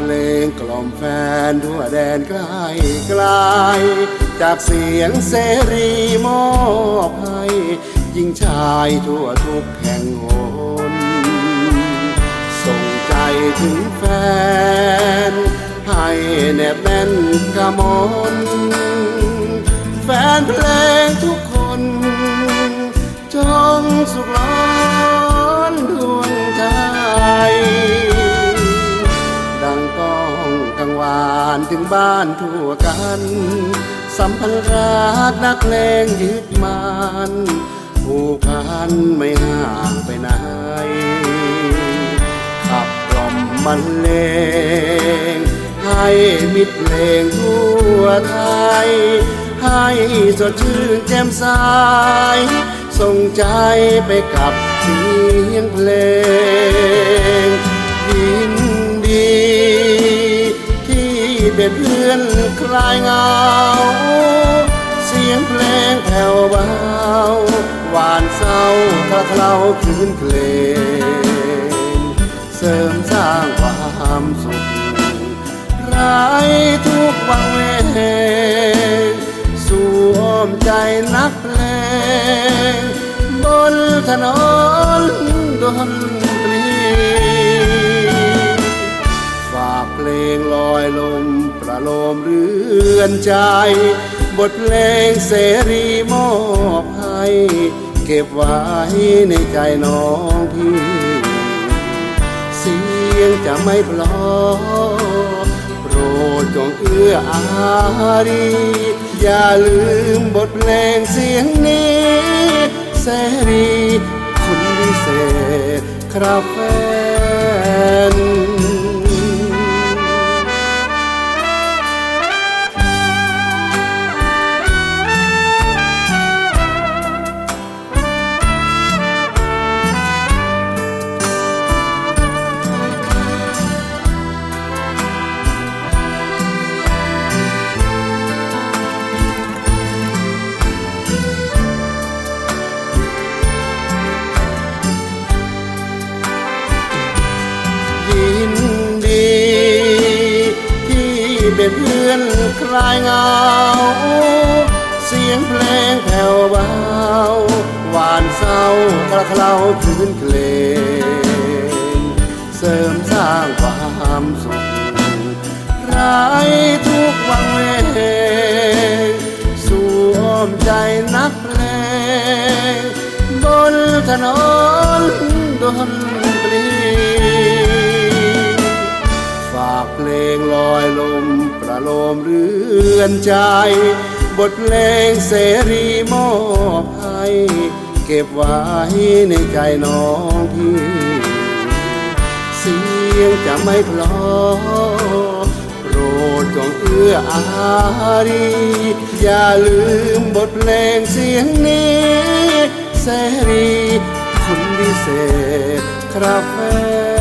พลงกล่อมแฟนทั่วแดนไกลไกล จากเสียงเสรีมอบให้ยิ่งชายทั่วทุกแห่งหนส่งใจถึงแฟน ให้แนบแน่นกระมนแฟนเพลงทุกคน จงสุขล้น บ้านทั่วกัน สัมพันธ์รักนักเลงยึดมันผูกพันไม่ห่างไปไหนขับกล่อมบรรเลง ให้มิตรเพลงทั่วไทย ให้สดชื่นแจ่มใสส่งใจไปกับเสียงเพลง เป็นเพื่อนคลายเหงา เสียงเพลงแผ่วเบาหวานเศร้าถ้าเคล้าคืนเพลง เสริมสร้างความสุขไร้ทุกวังเวงสู่อ้อมใจนักเพลง บนถนนดน เพลงลอยลมประโลมเรือนใจ บทเพลงเสรีมอบให้เก็บไว้ในใจน้องพี่ เสียงจะไม่พลอโปรดจงเอื้ออารี อย่าลืมบทเพลงเสียงนี้เสรีคุณวิเศษครับแฟ เป็นเพื่อนคลายเงา เสียงเพลงแผ่วเบาหวานเศร้ากระเคล้าคืนเพลง เสริมสร้างความสุขไร้ทุกวังเวงสู่อ้อมใจนักเพลง บนถนนดน อนใจ บทเพลงเสรีมอบให้เก็บไว้ในใจน้องพี่เสียงจะไม่พลอโปรดจงเอื้ออารี อย่าลืมบทเพลงเสียงนี้เสรีคุณวิเศษครับแฟ